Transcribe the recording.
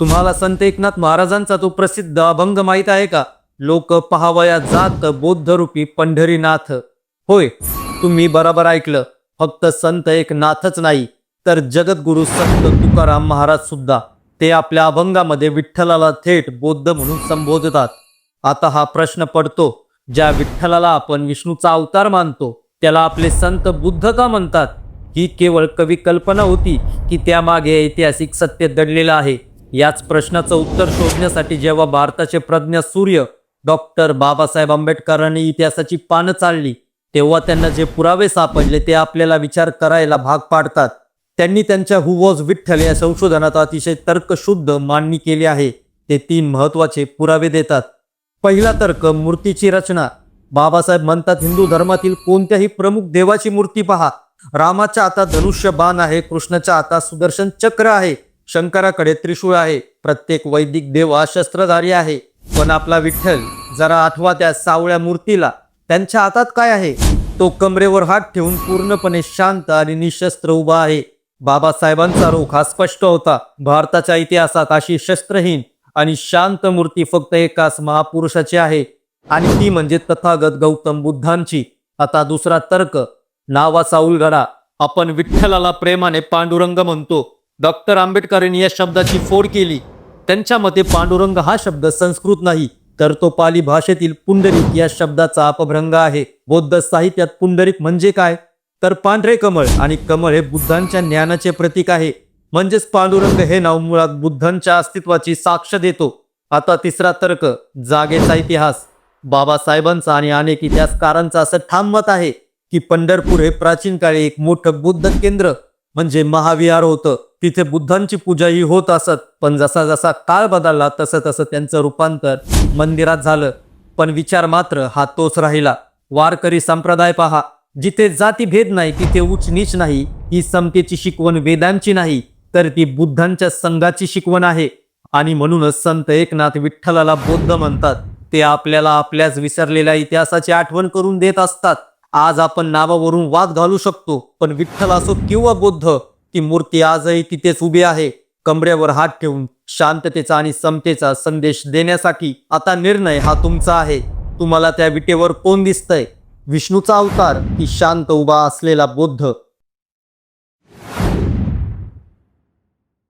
तुम्हाला संत एकनाथ महाराजांचा तो प्रसिद्ध अभंग माहीत आहे का? लोक पहावया जात बौद्धरूपी पंढरीनाथ. होय तुम्ही बरोबर ऐकलं. फक्त संत एकनाथच नाही तर जगद्गुरु संत तुकाराम महाराज सुद्धा. ते आपल्या अभंगामध्ये विठ्ठलाला थेट बौद्ध म्हणून संबोधतात. आता हा प्रश्न पडतो ज्या विठ्ठलाला आपण विष्णूचा अवतार मानतो त्याला आपले संत बुद्ध का म्हणतात? ही केवळ कवी कल्पना होती की त्यामागे ऐतिहासिक सत्य दडलेलं आहे. याच प्रश्नाचं उत्तर शोधण्यासाठी जेव्हा भारताचे प्रज्ञ सूर्य डॉक्टर बाबासाहेब आंबेडकरांनी इतिहासाची पानं चालली तेव्हा त्यांना जे पुरावे सापडले ते आपल्याला विचार करायला भाग पाडतात. त्यांनी त्यांच्या हु वॉज विठ्ठल या संशोधनात अतिशय तर्कशुद्ध मांडणी केली आहे. ते तीन महत्त्वाचे पुरावे देतात. पहिला तर्क मूर्तीची रचना. बाबासाहेब म्हणतात हिंदू धर्मातील कोणत्याही प्रमुख देवाची मूर्ती पहा. रामाच्या आता धनुष्य बाण आहे कृष्णाच्या आता सुदर्शन चक्र आहे. शंकराकडे त्रिशूळ आहे. प्रत्येक वैदिक देव शस्त्रधारी आहे. पण आपला विठ्ठल जरा आठवा त्या सावळ्या मूर्तीला. त्यांच्या हातात काय आहे? तो कमरेवर हात ठेवून पूर्णपणे शांत आणि निशस्त्र उभा आहे. बाबासाहेबांचा रोख हा स्पष्ट होता. भारताच्या इतिहासात अशी शस्त्रहीन आणि शांत मूर्ती फक्त एकाच महापुरुषाची आहे. आणि ती म्हणजे तथागत गौतम बुद्धांची. आता दुसरा तर्क. नावाचा उलगडा. आपण विठ्ठलाला प्रेमाने पांडुरंग म्हणतो. डॉक्टर आंबेडकरांनी या शब्दाची फोड केली. त्यांच्या मते पांडुरंग हा शब्द संस्कृत नाही तर तो पाली भाषेतील पुंडरीक या शब्दाचा अपभ्रंग आहे. बौद्ध साहित्यात पुंडरीक म्हणजे काय? तर पांढरे कमळ आणि कमळ हे बुद्धांच्या ज्ञानाचे प्रतीक आहे. म्हणजेच पांडुरंग हे नाव मुळात बुद्धांच्या अस्तित्वाची साक्ष देतो. आता तिसरा तर्क जागेचा इतिहास. बाबासाहेबांचा आणि अनेक इतिहासकारांचा असं ठाम मत आहे की पंढरपूर हे प्राचीन काळी एक मोठं बुद्ध केंद्र म्हणजे महाविहार होतं. तिथे बुद्धांची पूजा ही होत असत. पण जसा जसा काळ बदलला तसं तसं त्यांचं रूपांतर मंदिरात झालं. पण विचार मात्र हा तोच राहिला. वारकरी संप्रदाय पहा जिथे जातीभेद नाही तिथे उच्च नीच नाही ही समतेची शिकवण वेदांची नाही तर ती बुद्धांच्या संघाची शिकवण आहे. आणि म्हणूनच संत एकनाथ विठ्ठलाला बौद्ध म्हणतात. ते आपल्याला आपल्याच विसरलेल्या इतिहासाची आठवण करून देत असतात. आज आपण नावावरून वाद घालू शकतो पण विठ्ठल असो किंवा बुद्ध ती मूर्ती आजही तिथेच उभी आहे. कमरेवर हात ठेवून शांततेचा आणि समतेचा संदेश देण्यासाठी आता निर्णय हा तुमचा आहे. तुम्हाला त्या विटेवर कोण दिसतंय? विष्णूचा अवतार की शांत उभा असलेला बुद्ध?